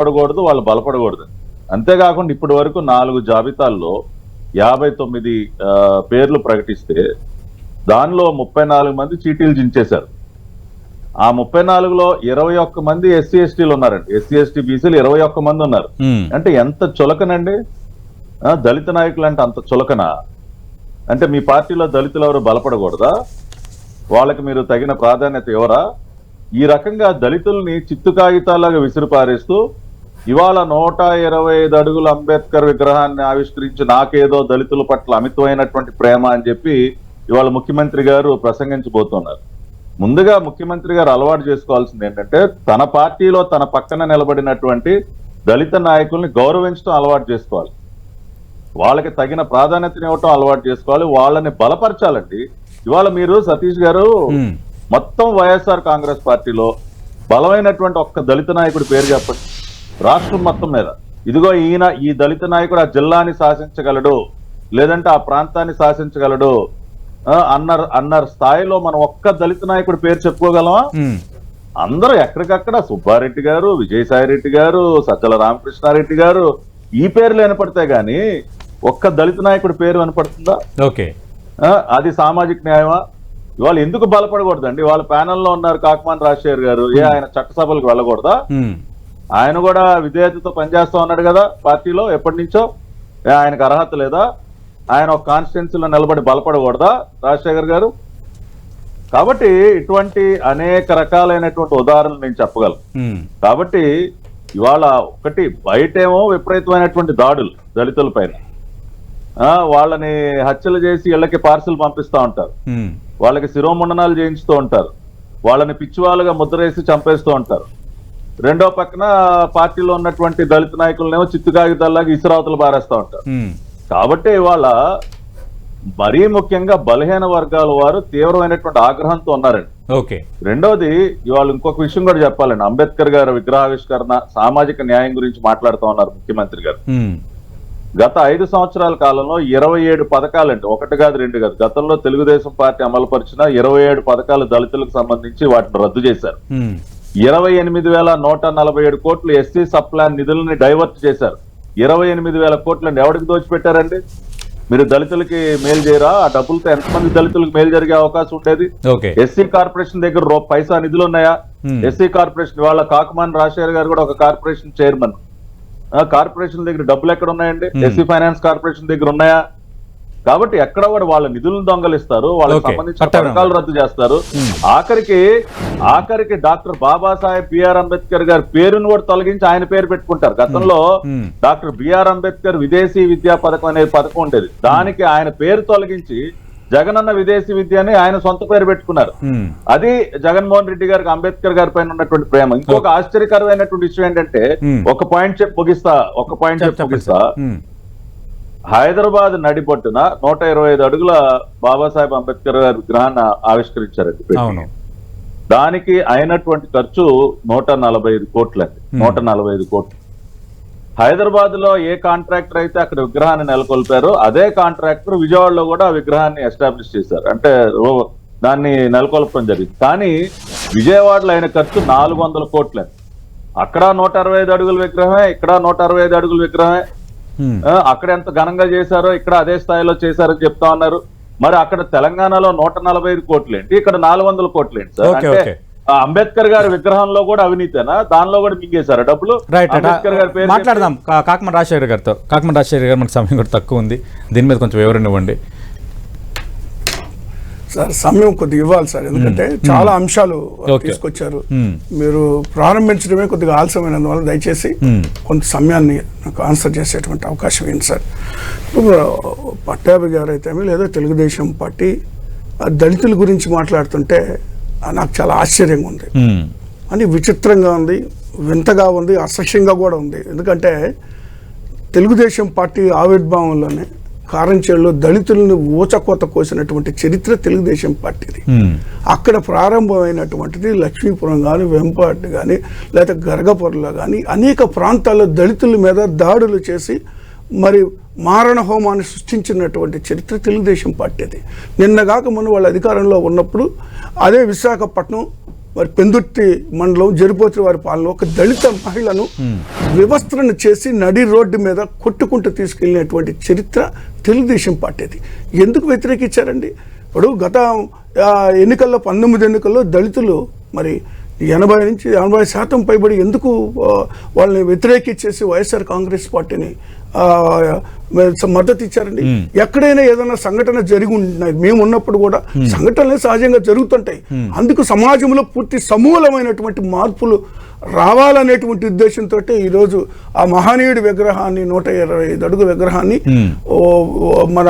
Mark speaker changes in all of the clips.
Speaker 1: పడకూడదు వాళ్ళు బలపడకూడదు. అంతేకాకుండా ఇప్పటి వరకు నాలుగు జాబితాల్లో యాభై తొమ్మిది పేర్లు ప్రకటిస్తే దానిలో ముప్పై నాలుగు మంది చీటీలు జించేశారు. ఆ ముప్పై నాలుగులో ఇరవై ఒక్క మంది ఎస్సీ ఎస్టీలు ఉన్నారండి. ఎస్సీ ఎస్టీ బీసీలు ఇరవై ఒక్క మంది ఉన్నారు. అంటే ఎంత చులకనండి? దళిత నాయకులు అంటే అంత చులకన? అంటే మీ పార్టీలో దళితులు ఎవరు బలపడకూడదా? వాళ్ళకి మీరు తగిన ప్రాధాన్యత ఇవ్వరా? ఈ రకంగా దళితుల్ని చిత్తు కాగితాలాగా విసిరిపారేస్తూ ఇవాళ నూట ఇరవై ఐదు అడుగుల అంబేద్కర్ విగ్రహాన్ని ఆవిష్కరించి నాకేదో దళితుల పట్ల అమితమైనటువంటి ప్రేమ అని చెప్పి ఇవాళ ముఖ్యమంత్రి గారు ప్రసంగించబోతున్నారు. ముందుగా ముఖ్యమంత్రి గారు అలవాటు చేసుకోవాల్సింది ఏంటంటే తన పార్టీలో తన పక్కన నిలబడినటువంటి దళిత నాయకుల్ని గౌరవించడం అలవాటు చేసుకోవాలి. వాళ్ళకి తగిన ప్రాధాన్యతని ఇవ్వటం అలవాటు చేసుకోవాలి. వాళ్ళని బలపరచాలండి. ఇవాళ మీరు సతీష్ గారు. మొత్తం వైఎస్ఆర్ కాంగ్రెస్ పార్టీలో బలమైనటువంటి ఒక్క దళిత నాయకుడి పేరు చెప్పండి. రాష్ట్రం మొత్తం మీద. ఇదిగో ఈయన ఈ దళిత నాయకుడు ఆ జిల్లాని శాసించగలడు లేదంటే ఆ ప్రాంతాన్ని శాసించగలడు. ఆ, అన్న అన్న స్థాయిలో మనం ఒక్క దళిత నాయకుడి పేరు చెప్పుకోగలమా? అందరూ ఎక్కడికక్కడ సుబ్బారెడ్డి గారు విజయసాయి రెడ్డి గారు సజ్జల రామకృష్ణారెడ్డి గారు ఈ పేర్లు వినపడతాయి గాని ఒక్క దళిత నాయకుడి పేరు వినపడుతుందా?
Speaker 2: ఓకే.
Speaker 1: అది సామాజిక న్యాయమా? ఇవాళ ఎందుకు బలపడకూడదండి? వాళ్ళ ప్యానెల్లో ఉన్నారు కాకమాన్ రాజశేఖర్ గారు. ఏ ఆయన చట్టసభలకు వెళ్ళకూడదా? ఆయన కూడా విధేయతతో పనిచేస్తా ఉన్నాడు కదా పార్టీలో ఎప్పటి నుంచో. ఆయనకు అర్హత లేదా? ఆయన ఒక కాన్స్టిట్యున్సీలో నిలబడి బలపడకూడదా రాజశేఖర్ గారు? కాబట్టి ఇటువంటి అనేక రకాలైనటువంటి ఉదాహరణలు నేను చెప్పగలను. కాబట్టి ఇవాళ ఒకటి బయటేమో విపరీతమైనటువంటి దాడులు దళితుల పైన. ఆ, వాళ్ళని హత్యలు చేసి ఇళ్ళకి పార్సిల్ పంపిస్తా ఉంటారు. వాళ్ళకి శిరోముండనాలు చేయించుతూ ఉంటారు. వాళ్ళని పిచ్చివాళ్ళుగా ముద్రేసి చంపేస్తూ ఉంటారు. రెండో పక్కన పార్టీలో ఉన్నటువంటి దళిత నాయకులనేమో చిత్తు కాగితాల్లాగా ఇసురావతలు బారేస్తా ఉంటారు. కాబట్టి ఇవాళ మరీ ముఖ్యంగా బలహీన వర్గాల వారు తీవ్రమైనటువంటి ఆగ్రహంతో ఉన్నారండి.
Speaker 2: ఓకే.
Speaker 1: రెండోది ఇవాళ ఇంకొక విషయం కూడా చెప్పాలండి. అంబేద్కర్ గారి విగ్రహావిష్కరణ సామాజిక న్యాయం గురించి మాట్లాడుతూ ఉన్నారు ముఖ్యమంత్రి గారు. గత ఐదు సంవత్సరాల కాలంలో ఇరవై ఏడు పథకాలండి. ఒకటి కాదు రెండు కాదు. గతంలో తెలుగుదేశం పార్టీ అమలుపరిచిన ఇరవై ఏడు పథకాలు దళితులకు సంబంధించి వాటిని రద్దు చేశారు. ఇరవై ఎనిమిది వేల నూట నలభై ఏడు కోట్లు ఎస్సీ సప్లాన్ నిధులని డైవర్ట్ చేశారు. ఇరవై ఎనిమిది వేల కోట్లని ఎవరికి దోచిపెట్టారండి? మీరు దళితులకి మేలు చేయరా? ఆ డబ్బులతో ఎంతమంది దళితులకు మేలు జరిగే అవకాశం ఉండేది? ఎస్సీ కార్పొరేషన్ దగ్గర పైసా నిధులు ఉన్నాయా. ఎస్సీ కార్పొరేషన్ వాళ్ళ కాకమాన్ రాజశేఖర్ గారు కూడా ఒక కార్పొరేషన్ చైర్మన్. ఆ కార్పొరేషన్ దగ్గర డబ్బులు ఎక్కడ ఉన్నాయండి. ఎస్సీ ఫైనాన్స్ కార్పొరేషన్ దగ్గర ఉన్నాయా? కాబట్టి ఎక్కడ కూడా వాళ్ళ నిధులను దొంగలిస్తారు వాళ్ళకి. సంబంధించిన పథకాలు రద్దు చేస్తారు. ఆఖరికి ఆఖరికి డాక్టర్ బాబాసాహెబ్ బిఆర్ అంబేద్కర్ గారి పేరును కూడా తొలగించి ఆయన పేరు పెట్టుకుంటారు. గతంలో. డాక్టర్ బిఆర్ అంబేద్కర్ విదేశీ విద్యా పథకం అనే పథకం ఉండేది. దానికి ఆయన పేరు తొలగించి జగనన్న విదేశీ విద్య అని ఆయన సొంత పేరు పెట్టుకున్నారు. అది జగన్మోహన్ రెడ్డి గారికి అంబేద్కర్ గారి పైన ఉన్నటువంటి ప్రేమ. ఇంకొక ఆశ్చర్యకరమైనటువంటి విషయం ఏంటంటే. ఒక పాయింట్ చెప్పి ముగిస్తా ఒక పాయింట్ చెప్పి ముగిస్తా. హైదరాబాద్ నడిపొట్టున నూట ఇరవై ఐదు అడుగుల బాబాసాహెబ్ అంబేద్కర్ గారి విగ్రహాన్ని ఆవిష్కరించారండి దానికి అయినటువంటి ఖర్చు నూట నలభై ఐదు కోట్లండి. నూట నలభై ఐదు కోట్లు. హైదరాబాద్లో ఏ కాంట్రాక్టర్ అయితే అక్కడ విగ్రహాన్ని నెలకొల్పారో అదే కాంట్రాక్టర్ విజయవాడలో కూడా ఆ విగ్రహాన్ని ఎస్టాబ్లిష్ చేశారు. అంటే దాన్ని నెలకొల్పడం జరిగింది. కానీ విజయవాడలో అయిన ఖర్చు నాలుగు వందల కోట్లండి. అక్కడ నూట అరవై ఐదు అడుగుల విగ్రహమే ఇక్కడ నూట అరవై ఐదు అడుగుల విగ్రహమే అక్కడ ఎంత ఘనంగా చేశారో ఇక్కడ అదే స్థాయిలో చేశారని చెప్తా ఉన్నారు. మరి అక్కడ తెలంగాణలో నూట నలభై ఐదు కోట్లు ఏంటి ఇక్కడ నాలుగు వందల కోట్లు ఏంటి సార్ అంటే అంబేద్కర్ గారి విగ్రహంలో కూడా అవినీతేనా? దానిలో కూడా మింగేశారా డబ్బులు? అంబేద్కర్ గారి పేరు
Speaker 2: మాట్లాడదాం. కాకమన్ రాజశేఖర్ గారితో. కాకమన్ రాజశేఖర్ గారు మనకు సమయం కూడా తక్కువ ఉంది. దీని మీద కొంచెం వివరణ ఇవ్వండి.
Speaker 3: సార్ సమయం కొద్దిగా ఇవ్వాలి సార్. ఎందుకంటే చాలా అంశాలు
Speaker 2: ఓకే.
Speaker 3: తీసుకొచ్చారు.
Speaker 2: మ్మ్.
Speaker 3: మీరు ప్రారంభించడమే కొద్దిగా ఆలస్యమైనందువల్ల దయచేసి. కొంత సమయాన్ని నాకు ఆన్సర్ చేసేటువంటి అవకాశం ఏంటి సార్? ఇప్పుడు పట్టాభి గారు అయితే లేదా తెలుగుదేశం పార్టీ ఆ దళితుల గురించి మాట్లాడుతుంటే నాకు చాలా ఆశ్చర్యంగా ఉంది. అని విచిత్రంగా ఉంది వింతగా ఉంది అసహ్యంగా కూడా ఉంది. ఎందుకంటే తెలుగుదేశం పార్టీ ఆవిర్భావంలోనే కారంచేడులో దళితులను ఊచకోత కోసినటువంటి చరిత్ర తెలుగుదేశం పార్టీది. అక్కడ ప్రారంభమైనటువంటిది లక్ష్మీపురం కానీ వెంపాటి కానీ లేదా గరగపురంలో కానీ అనేక ప్రాంతాల్లో దళితుల మీద దాడులు చేసి మరి మారణ హోమాన్ని సృష్టించినటువంటి చరిత్ర తెలుగుదేశం పార్టీది. నిన్నగాక మొన్న వాళ్ళ అధికారంలో ఉన్నప్పుడు అదే విశాఖపట్నం మరి పెందుర్తి మండలం జరిపోతుల వారి పాలన ఒక దళిత మహిళను వివస్త్రను చేసి నడి రోడ్డు మీద కొట్టుకుంటూ తీసుకెళ్ళినటువంటి చరిత్ర తెలుగుదేశం పార్టీది. ఎందుకు వ్యతిరేకించారండి? ఇప్పుడు గత ఎన్నికల్లో పంతొమ్మిది ఎన్నికల్లో దళితులు మరి ఎనభై నుంచి ఎనభై శాతం పైబడి ఎందుకు వాళ్ళని వ్యతిరేకించేసి వైఎస్ఆర్ కాంగ్రెస్ పార్టీని మద్దతు ఇచ్చారండి. ఎక్కడైనా ఏదైనా సంఘటన జరిగి ఉన్నాయి మేము ఉన్నప్పుడు కూడా సంఘటనలు సహజంగా జరుగుతుంటాయి. అందుకు సమాజంలో పూర్తి సమూలమైనటువంటి మార్పులు రావాలనేటువంటి ఉద్దేశంతో ఈరోజు ఆ మహనీయుడి విగ్రహాన్ని నూట ఇరవై ఐదు అడుగు విగ్రహాన్ని మన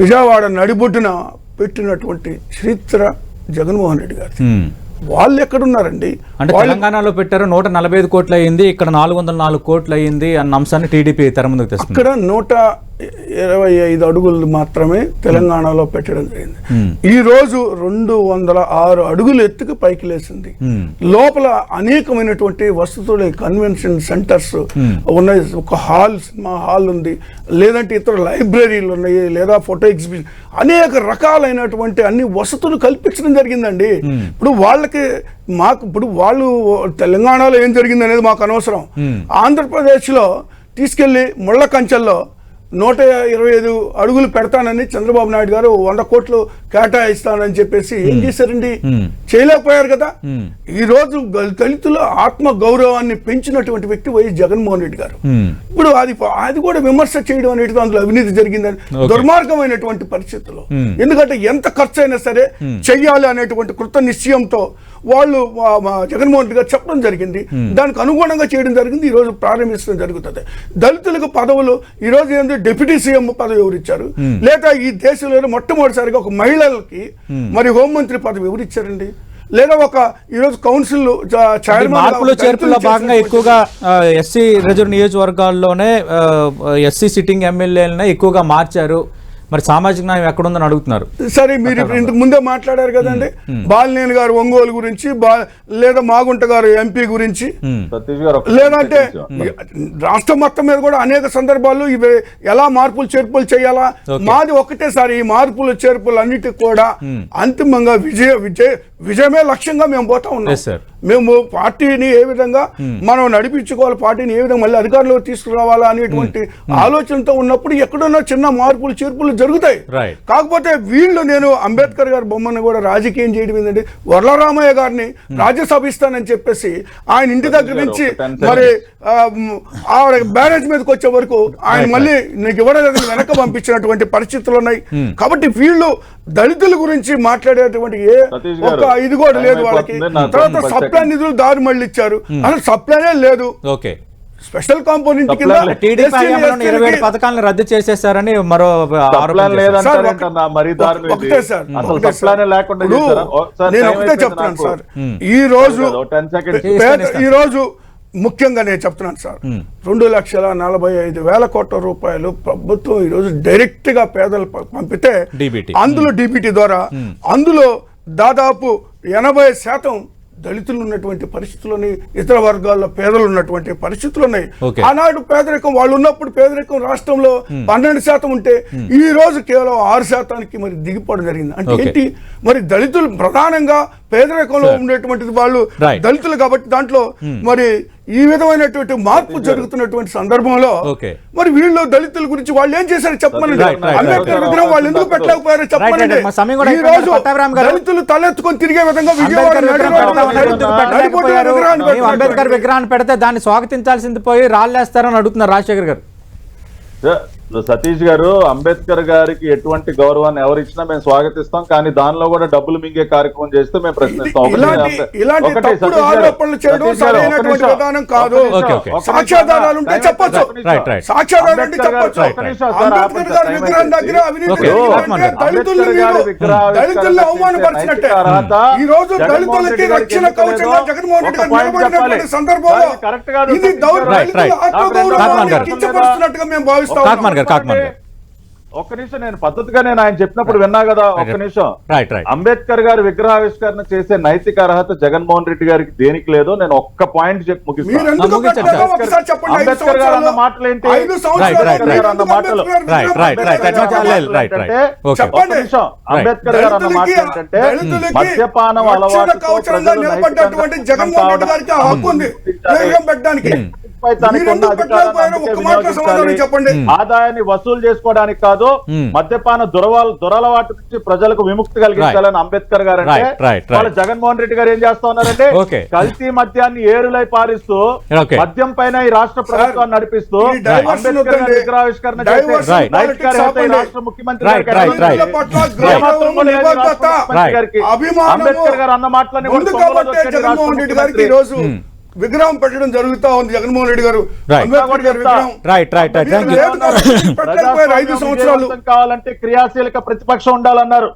Speaker 3: విజయవాడ నడిబొడ్డున పెట్టినటువంటి చరిత్ర జగన్మోహన్ రెడ్డి గారు. వాళ్ళు ఎక్కడున్నారండి?
Speaker 2: అంటే తెలంగాణలో పెట్టారు నూట నలభై ఐదు కోట్లు అయ్యింది ఇక్కడ నాలుగు వందల నాలుగు కోట్లు అయ్యింది అన్న అంశాన్ని టీడీపీ తెర ముందుకు తెస్తుంది.
Speaker 3: అక్కడ నూట ఇరవై ఐదు అడుగులు మాత్రమే తెలంగాణలో పెట్టడం జరిగింది. ఈ రోజు రెండు వందల ఆరు అడుగులు ఎత్తుకు పైకి లేచింది. లోపల అనేకమైనటువంటి వసతులు కన్వెన్షన్ సెంటర్స్ ఉన్నాయి. ఒక హాల్ సినిమా హాల్ ఉంది. లేదంటే ఇతర లైబ్రరీలు ఉన్నాయి లేదా ఫోటో ఎగ్జిబిషన్. అనేక రకాలైనటువంటి అన్ని వసతులు కల్పించడం జరిగిందండి. ఇప్పుడు వాళ్ళకి మాకు ఇప్పుడు వాళ్ళు తెలంగాణలో ఏం జరిగింది అనేది మాకు అనవసరం. ఆంధ్రప్రదేశ్లో తీసుకెళ్ళి ముళ్ళ కంచెల్లో నూట ఇరవై ఐదు అడుగులు పెడతానని చంద్రబాబు నాయుడు గారు వంద కోట్లు కేటాయిస్తానని చెప్పేసి ఏం చేశారండి చేయలేకపోయారు కదా. ఈ రోజు దళితుల ఆత్మ గౌరవాన్ని పెంచినటువంటి వ్యక్తి వైఎస్ జగన్మోహన్ రెడ్డి గారు. ఇప్పుడు అది అది కూడా విమర్శ చేయడం అనేది అందులో అవినీతి జరిగిందని. దుర్మార్గమైనటువంటి పరిస్థితుల్లో. ఎందుకంటే ఎంత ఖర్చు అయినా సరే చెయ్యాలి అనేటువంటి కృత నిశ్చయంతో వాళ్ళు జగన్మోహన్ రెడ్డి గారు చెప్పడం జరిగింది. దానికి అనుగుణంగా చేయడం జరిగింది. ఈ రోజు ప్రారంభించడం జరుగుతుంది. దళితులకు పదవులు ఈ రోజు ఏంటి డిప్యూటీ సీఎం పదవి ఎవరిచ్చారు? లేదా ఈ దేశంలో మొట్టమొదటిసారిగా ఒక మహిళలకి మరి హోంమంత్రి పదవి ఎవరిచ్చారండి? లేదా ఒక ఈరోజు కౌన్సిల్
Speaker 2: మార్పులు చేర్పుల్లో భాగంగా ఎక్కువగా ఎస్సీ రిజర్వ్ నియోజకవర్గాల్లోనే ఎస్సీ సిట్టింగ్ ఎమ్మెల్యేలనే ఎక్కువగా మార్చారు. మరి సామాజిక న్యాయం ఎక్కడుందని అడుగుతున్నారు.
Speaker 3: సరే మీరు ఇప్పుడు ఇంతకు ముందే మాట్లాడారు కదండి. బాలినేని గారు ఒంగోలు గురించి బా లేదా మాగుంట గారు ఎంపీ గురించి.
Speaker 1: సతీష్ గారు ఒక్క
Speaker 3: లేదంటే. రాష్ట్రం మొత్తం మీద కూడా అనేక సందర్భాల్లో ఇవి ఎలా మార్పులు చేర్పులు చేయాలా? మాది ఒకటేసారి ఈ మార్పులు చేర్పులు అన్నిటికి కూడా అంతిమంగా విజయ విజయ విజయమే లక్ష్యంగా మేము పోతా ఉన్నాం. మేము పార్టీని ఏ విధంగా మనం నడిపించుకోవాలి పార్టీని ఏ విధంగా మళ్ళీ అధికారంలో తీసుకురావాలా అనేటువంటి ఆలోచనతో ఉన్నప్పుడు ఎక్కడున్నా చిన్న మార్పులు చేర్పులు జరుగుతాయి. కాకపోతే వీళ్ళు నేను అంబేద్కర్ గారి బొమ్మను కూడా రాజకీయం చేయడం ఏంటంటే వరలరామయ్య గారిని రాజ్యసభ ఇస్తానని చెప్పేసి ఆయన ఇంటి దగ్గర నుంచి
Speaker 1: ఒక 10 seconds.
Speaker 3: మరి ఆవిడ బ్యారేజ్ మీదకి వచ్చే వరకు ఆయన మళ్ళీ నీకు ఇవ్వడం వెనక పంపించినటువంటి పరిస్థితులు ఉన్నాయి. కాబట్టి వీళ్ళు దళితుల గురించి మాట్లాడేటువంటి ఏ ఒక్క ఇది కూడా లేదు వాళ్ళకి. తర్వాత
Speaker 1: 10
Speaker 3: సప్లై. నిధులు దారి మళ్ళీ ఇచ్చారు అసలు సప్లైనే లేదు.
Speaker 2: ఓకే.
Speaker 3: స్పెషల్ కాంపోనెంట్
Speaker 2: ఇరవై ఏడు పథకాలను రద్దు చేసేసారని మరో.
Speaker 3: ఒకటే సార్ నేను ఒకటే చెప్తున్నాను. సార్. ఈ రోజు
Speaker 1: ఓ, 10 seconds.
Speaker 2: ఇస్తాను,
Speaker 3: పేద
Speaker 2: ఇస్తాను.
Speaker 3: ఈ రోజు ముఖ్యంగా నేను చెప్తున్నాను సార్. రెండు లక్షల నలభై ఐదు వేల కోట్ల రూపాయలు ప్రభుత్వం ఈ రోజు డైరెక్ట్గా పేదలు పంపితే. అందులో డిబిటీ ద్వారా అందులో దాదాపు ఎనభై శాతం దళితులు ఉన్నటువంటి పరిస్థితులని ఇతర వర్గాల్లో పేదలు ఉన్నటువంటి పరిస్థితులు ఉన్నాయి. ఆనాడు పేదరికం వాళ్ళు ఉన్నప్పుడు పేదరికం రాష్ట్రంలో పన్నెండు శాతం ఉంటే ఈ రోజు కేవలం ఆరు శాతానికి మరి దిగిపోవడం జరిగింది. అంటే. ఏంటి? మరి దళితులు ప్రధానంగా పేదరికంలో ఉండేటువంటిది వాళ్ళు. దళితులు కాబట్టి దాంట్లో మరి ఈ విధమైనటువంటి మార్పు జరుగుతున్నటువంటి సందర్భంలో. మరి వీళ్ళు దళితుల గురించి వాళ్ళు ఏం చేశారు చెప్పమనండి
Speaker 2: right.
Speaker 3: అంబేద్కర్ విగ్రహం వాళ్ళు ఎందుకు పెట్టలేకపోయారో చెప్పమనండి
Speaker 2: కూడా
Speaker 3: ఈ. రోజు. దళితులు తలెత్తుకొని తిరిగే విధంగా విజయవాడ
Speaker 2: అంబేద్కర్.
Speaker 3: విగ్రహాన్ని
Speaker 2: పెడితే దాన్ని స్వాగతించాల్సింది పోయి రాళ్ళేస్తారని అడుగుతున్నారు రాజశేఖర్ గారు
Speaker 1: సతీష్ గారు అంబేద్కర్ గారికి ఎటువంటి గౌరవాన్ని ఎవరు ఇచ్చినా మేము స్వాగతిస్తాం. కానీ దానిలో కూడా డబ్బులు మింగే కార్యక్రమం చేస్తే మేము ప్రశ్నిస్తాం.
Speaker 3: సందర్భంలో. కించపరుస్తున్నట్టుగా మేము భావిస్తాం
Speaker 2: గారు కాకమాన్ గారు
Speaker 1: ఒక్క నిమిషం నేను పద్ధతిగా నేను ఆయన చెప్పినప్పుడు విన్నా కదా ఒక్క నిమిషం.
Speaker 2: రైట్ రైట్
Speaker 1: అంబేద్కర్ గారు విగ్రహావిష్కరణ చేసే నైతిక అర్హత జగన్మోహన్ రెడ్డి గారికి దేనికి లేదో నేను ఒక్క పాయింట్ చెప్పి
Speaker 3: మీరు
Speaker 1: ముగిస్తాను అంబేద్కర్ గారు అన్న మాటలు ఏంటి?
Speaker 3: ఐదు సంవత్సరాలు
Speaker 2: రైట్, రైట్,
Speaker 3: మీరు
Speaker 1: రైట్.
Speaker 3: ఎందుకు
Speaker 1: మాటలు. ఒక్క నిమిషం. అంబేద్కర్ గారు అన్న మాట
Speaker 3: దళితులకి-
Speaker 1: ఏంటంటే మద్యపానం అలవాటు
Speaker 3: చెప్పండి
Speaker 1: ఆదాయాన్ని వసూలు చేసుకోవడానికి కాదు. మద్యపాన దురవాల దురలవాటు నుంచి ప్రజలకు విముక్తి కలిగించాలని అంబేద్కర్ గారు అంటే. వాళ్ళ జగన్మోహన్ రెడ్డి గారు ఏం చేస్తా ఉన్నారంటే. కల్తీ మద్యాన్ని ఏరులై పారిస్తూ. మద్యం పైన ఈ రాష్ట్ర ప్రభుత్వాన్ని నడిపిస్తూ అంబేద్కర్ గారి. విగ్రహావిష్కరణ. రాష్ట్ర ముఖ్యమంత్రి అంబేద్కర్ గారు అన్న మాటలని
Speaker 3: విగ్రహం పెట్టడం జరుగుతా ఉంది జగన్మోహన్ రెడ్డి గారు ఐదు సంవత్సరాలు
Speaker 1: కావాలంటే క్రియాశీలక ప్రతిపక్షం ఉండాలన్నారు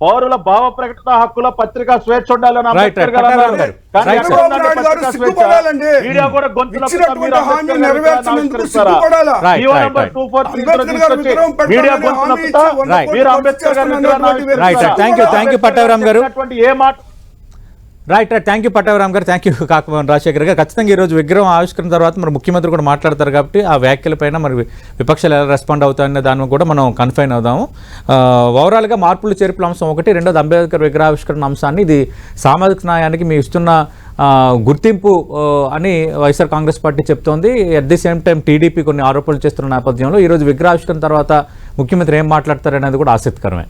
Speaker 1: పౌరుల భావ ప్రకటన హక్కుల పత్రికా స్వేచ్ఛ ఉండాలని
Speaker 2: Right,
Speaker 1: అంబేద్కర్. గారు అన్నారు.
Speaker 2: పట్టాభి గారు.
Speaker 1: కానీ
Speaker 2: Right,
Speaker 1: ఎక్కడ
Speaker 2: sir.
Speaker 1: ఉందండి
Speaker 3: చంద్రబాబు నాయుడు గారు
Speaker 1: పత్రికా స్వేచ్ఛ?
Speaker 3: సిగ్గుపడాలండి.
Speaker 1: మీడియా కూడా గొంతులో
Speaker 3: ఇచ్చినటువంటి హామీని నెరవేర్చినందుకు సిగ్గుపడాలా?
Speaker 2: Right,
Speaker 1: GO
Speaker 2: right,
Speaker 1: number
Speaker 2: right.
Speaker 1: 243
Speaker 3: Ambedkar garu
Speaker 1: తీసుకొచ్చి
Speaker 3: విగ్రహం పెట్టాలని
Speaker 1: మీడియా
Speaker 3: హామీ
Speaker 1: గొంతులో
Speaker 3: ఇచ్చి
Speaker 1: పుట్టా?
Speaker 3: వంద
Speaker 2: Right.
Speaker 1: మీరు
Speaker 3: కోట్లు
Speaker 1: అంబేద్కర్ గారి
Speaker 3: చేస్తున్నటువంటి
Speaker 1: విగ్రహాన్ని
Speaker 2: Right, sir. Thank you, thank you, Pattabhiram గారు.
Speaker 1: చెప్పినటువంటి ఏ మాట
Speaker 2: right right thank you Pattabhiram garu. Thank you కాకమోహన్ Rajasekhar గారు. ఖచ్చితంగా ఈ రోజు విగ్రహం ఆవిష్కరణ తర్వాత మరి ముఖ్యమంత్రి కూడా మాట్లాడతారు కాబట్టి ఆ వ్యాఖ్యలపైన మరి విపక్షాలు ఎలా రెస్పాండ్ అవుతాయనే దాని కూడా మనం కన్ఫైన్ అవుదాము. ఓవరాల్గా మార్పులు చేర్పుల అంశం ఒకటి రెండోది అంబేద్కర్ విగ్రహావిష్కరణ అంశాన్ని ఇది సామాజిక న్యాయానికి మీ ఇస్తున్న గుర్తింపు అని వైఎస్ఆర్ కాంగ్రెస్ పార్టీ చెప్తోంది. At the same time TDP కొన్ని ఆరోపణలు చేస్తున్న నేపథ్యంలో ఈరోజు విగ్రహావిష్కరణ తర్వాత ముఖ్యమంత్రి ఏం మాట్లాడతారనేది కూడా ఆసక్తికరమే.